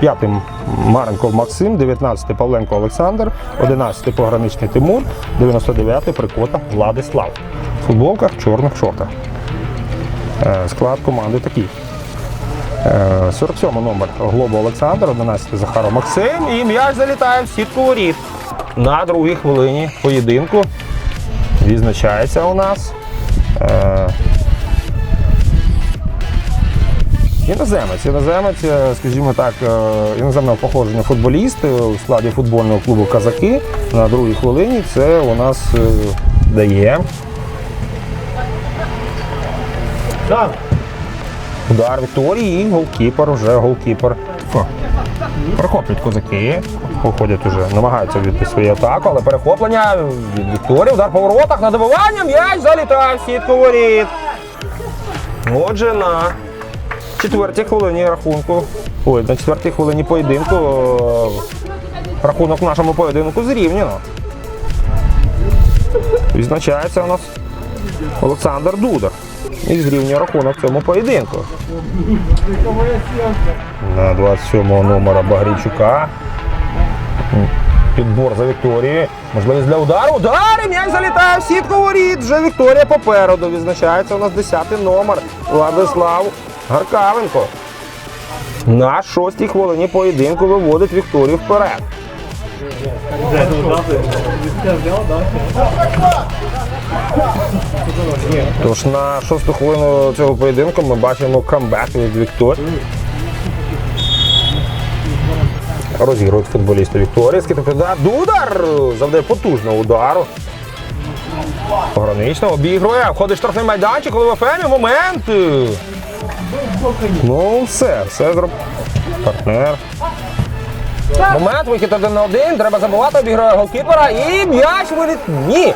П'ятим Маренков Максим, 19-й Павленко Олександр, 11-й пограничний Тимур, 99-й Прикота Владислав. В футболках, чорних шортах. Е, Склад команди такий. Е, 47 номер Глоба Олександр, 11 Захаров Максим. І м'яч залітає в сітку воріт. На другій хвилині поєдинку відзначається у нас. Іноземець, іноземець, е, скажімо так, е, іноземного походження футболіст у складі футбольного клубу Казаки на другій хвилині це у нас е, дає удар Вікторії і голкіпер, вже голкіпер. Перехоплюють козаки, походять уже, намагаються відбити свою атаку, але перехоплення від Вікторії, удар по воротах, на добивання, м'яч залітає в сітку воріт. Отже, на четвертій хвилині рахунку. Ой, на четвертій хвилині поєдинку рахунок в нашому поєдинку зрівняно. Відзначається у нас Олександр Дудар. І зрівнює рахунок в цьому поєдинку. На 27-го номера Багрійчука. Підбор за Вікторією. Можливість для удару. Удар! М'яч залітає в сітку воріт. Вже Вікторія попереду. Відзначається у нас 10-й номер Владислав Гаркавенко. На шостій хвилині поєдинку виводить Вікторію вперед. Тож на шосту хвилину цього поєдинку ми бачимо камбек від Вікторії. Розігрують футболісти Вікторії. Скидка. Дудар! Завдає потужного удару. Погранично обігрує, входить штрафний майданчик, коли в момент. Ну, все, все зроб. Партнер. Момент, вихід один на один, треба забувати, обігрує голкіпера і м'яч виліт. Ні.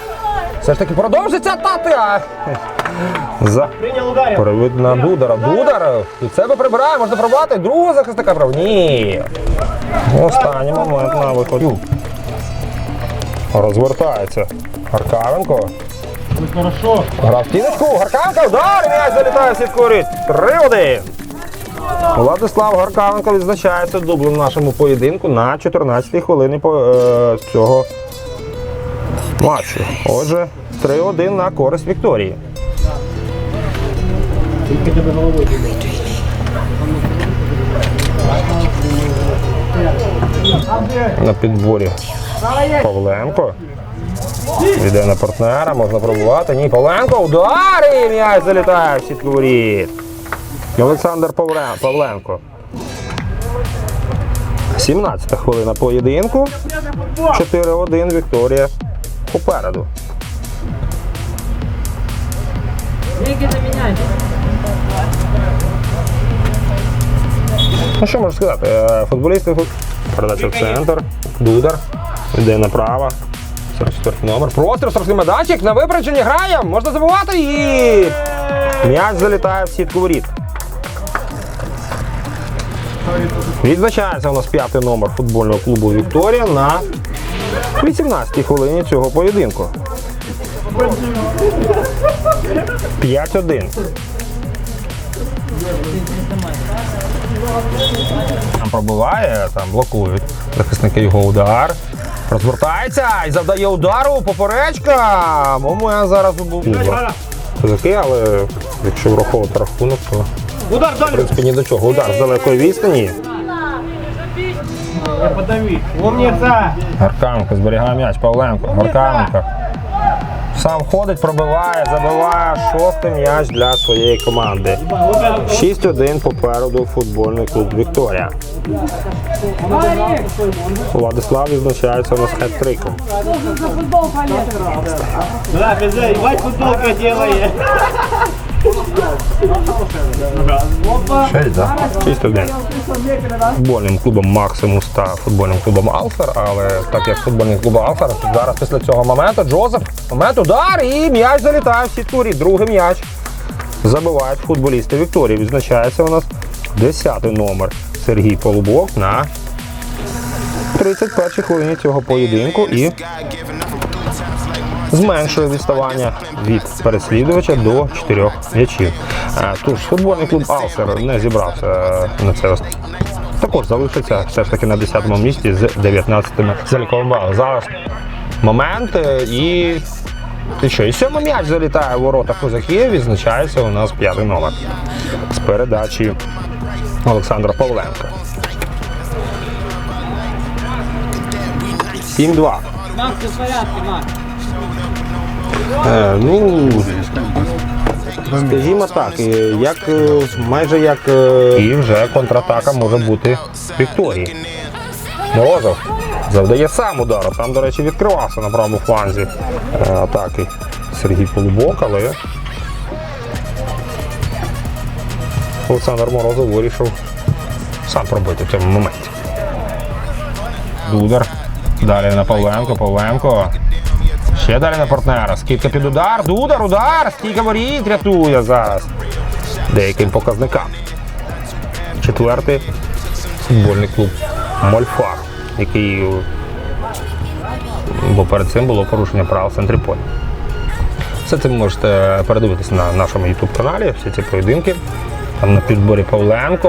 Все ж таки продовжиться тати. А... За... Перевід на Дудара. Дудар від себе прибирає, можна пробувати. Другого захисника прав. Ні. Останній момент на виході. Розвертається. Гаркавенко. Хорошо. Гра в стіночку. Гаркавенко. Удар. М'яч залітає в сітку воріт. 3-1. Владислав Гаркавенко відзначається дублем нашому поєдинку на 14-й хвилині по, е, цього матчу. Отже, 3-1 на користь Вікторії. Тільки тебе головою. На підборі Павленко. Йде на партнера, можна пробувати. Ні, Павленко, удар і м'яч залітає в сітку воріт. Олександр Павленко. 17 хвилина поєдинку. 4-1 Вікторія попереду. Ну що можу сказати? Е, Футболісти передача в центр, Дудар, йде направо. 44 номер. Простір, штрафний майданчик, на випередженні грає, можна забувати і м'яч залітає в сітку воріт. Відзначається у нас п'ятий номер футбольного клубу Вікторія на 18-й хвилині цього поєдинку. 5-1. Там пробиває, там блокують захисники його удар. Розвертається і завдає удару. Поперечка. Момент зараз був. Козаки, але якщо враховувати рахунок, то Удар в далі. принципі ні до чого. Удар з далекої відстані. Умниця. Гаркавенко зберігає м'яч. Павленко. Гаркавенко. Сам ходить, пробиває, забиває шостий м'яч для своєї команди. 6-1 попереду футбольний клуб Вікторія. Владислав відзначається у нас хет-триком. Шесть, да? Шість один. Футбольним клубом Максимус та футбольним клубом Алфер, але так як футбольний клуб Алфер, зараз після цього моменту Джозеф, момент удар і м'яч залітає в сітурі. Другий м'яч. Забивають футболісти Вікторії. Відзначається у нас 10 номер Сергій Полубок на 31-й хвилині цього поєдинку і зменшує відставання від переслідувача до 4 м'ячів. Е, Тож футбольний клуб Алсер не зібрався е, на це також залишиться все ж таки на 10-му місці з 19 заліковим балом. Зараз момент е, і. І що? І сьомий м'яч залітає в ворота козаків, відзначається у нас п'ятий номер з передачі Олександра Павленка. 7-2. Макс, все в порядке, Макс. Е, ну, скажімо так, е, як, е, майже як. І вже контратака може бути Вікторії. Морозов завдає сам удару. Там, до речі, відкривався на правому фланзі атаки Сергій Полубок, але Олександр Морозов вирішив сам пробити в цьому моменті. Дудар. Далі на Павленко. Павленко. Ще далі на партнера. Скидка під удар. Дудар, удар! Стійка воріт рятує зараз. Деяким показникам. Четвертий футбольний клуб Мольфар, який. Бо перед цим було порушення правил в центрі поля. Все це ви можете передивитися на нашому YouTube каналі, всі ці поєдинки. Там на підборі Павленко.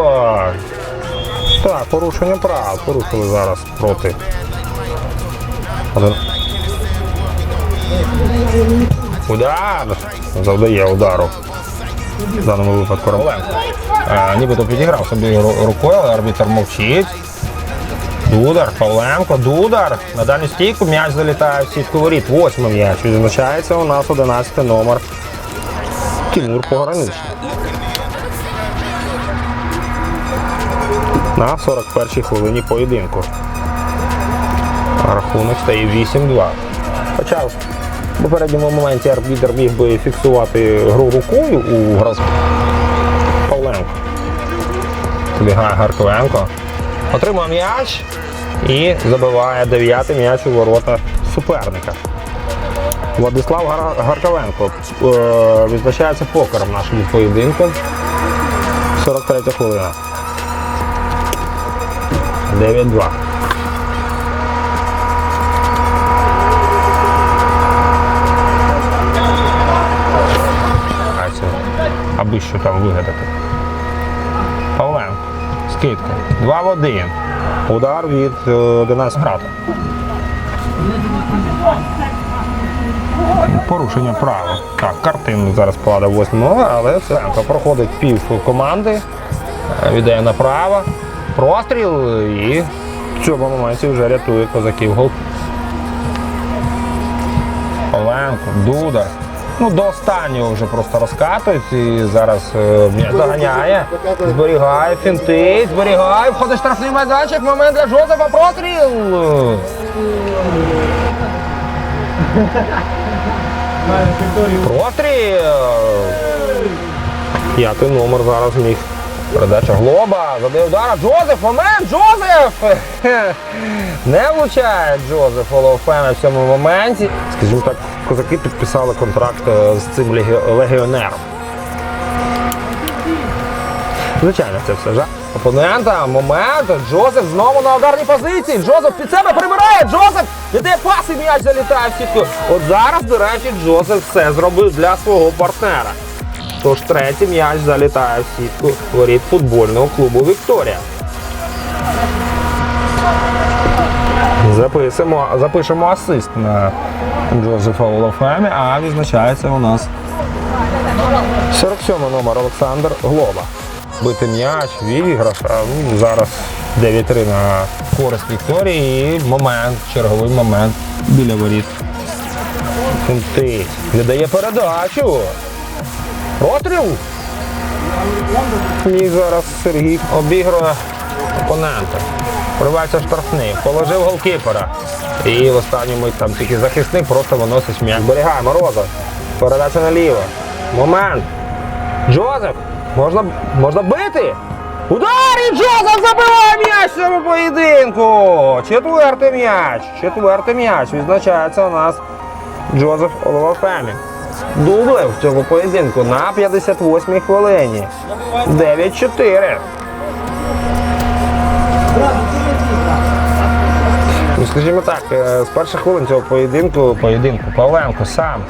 Так, порушення прав. Порушили зараз проти. Удар! Завдає удару. В даному випадку Ромленко. Е, нібито підіграв собі рукою, але арбітр мовчить. Дудар, Павленко, Дудар. На дальню стійку м'яч залітає в сітку воріт. Восьмий м'яч. Відзначається у нас 11 номер. Тимур Пограничний. На 41-й хвилині поєдинку. Рахунок стає 8-2. Хоча в попередньому моменті арбітр міг би фіксувати гру рукою у граз Павленко. Збігає Гарковенко. Отримує м'яч і забиває дев'ятий м'яч у ворота суперника. Владислав Гар- Гарковенко е, відзначається покером нашому поєдинку. 43 хвилина. 9-2. А це, аби що там вигадати. Павленко. Скидка. 2 в 1. Удар від е, 11 грата. Порушення права. Так, картину зараз падає 8 але все. Проходить пів команди. е, Віддає направо. Простріл і в цьому моменті вже рятує козаків гол. Павленко, Дуда. Ну, до останнього вже просто розкатують і зараз е, заганяє, зберігає, фінтить, зберігає, входить штрафний майданчик, момент для Жозефа, простріл! Простріл! П'ятий номер зараз міг. Передача Глоба, задає удара. Джозеф, момент, Джозеф! Не влучає Джозеф Олофена в цьому моменті. Скажімо так, козаки підписали контракт е, з цим легіонером. Звичайно, це все жа. Опонента, момент, Джозеф знову на ударній позиції. Джозеф під себе прибирає. Джозеф іде пас і м'яч залітає в сітку. От зараз, до речі, Джозеф все зробив для свого партнера. Тож третій м'яч залітає в сітку воріт футбольного клубу Вікторія. Записимо, запишемо асист на Джозефа Олафемі, а відзначається у нас 47 номер Олександр Глоба. Бити м'яч, відіграш, а ну, зараз 9-3 на користь Вікторії і момент, черговий момент біля воріт. Фінтить. Віддає передачу. Розстріл. І зараз Сергій обігрує опонента. Вривається штрафний, положив голкіпера. І в останню мить там тільки захисник просто виносить м'яч. Зберігає Морозов. Передача наліво. Момент. Джозеф! Можна, можна бити? Удар і Джозеф забиває м'яч в цьому поєдинку! Четвертий м'яч. Четвертий м'яч. Відзначається у нас Джозеф Оловафемі. Дублев в цьому поєдинку на 58-й хвилині. 9-4. Ну, скажімо так, е, з перших хвилин цього поєдинку, поєдинку Павленко сам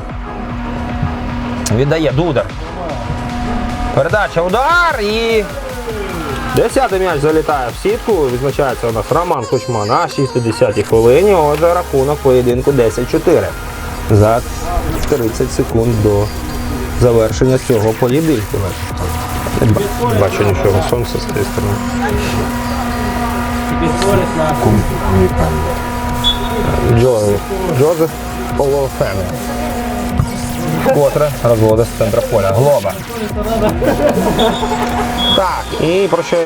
віддає Дудар. Передача удар і Десятий м'яч залітає в сітку. Відзначається у нас Роман Кучма на 60-й хвилині. Отже, рахунок поєдинку 10-4. За 30 секунд до завершення цього поєдинку. Не бачу нічого, сонце з цієї сторони. Джо, Джозеф Олофене. Котре розводить з центра поля. Глоба. Так, і про що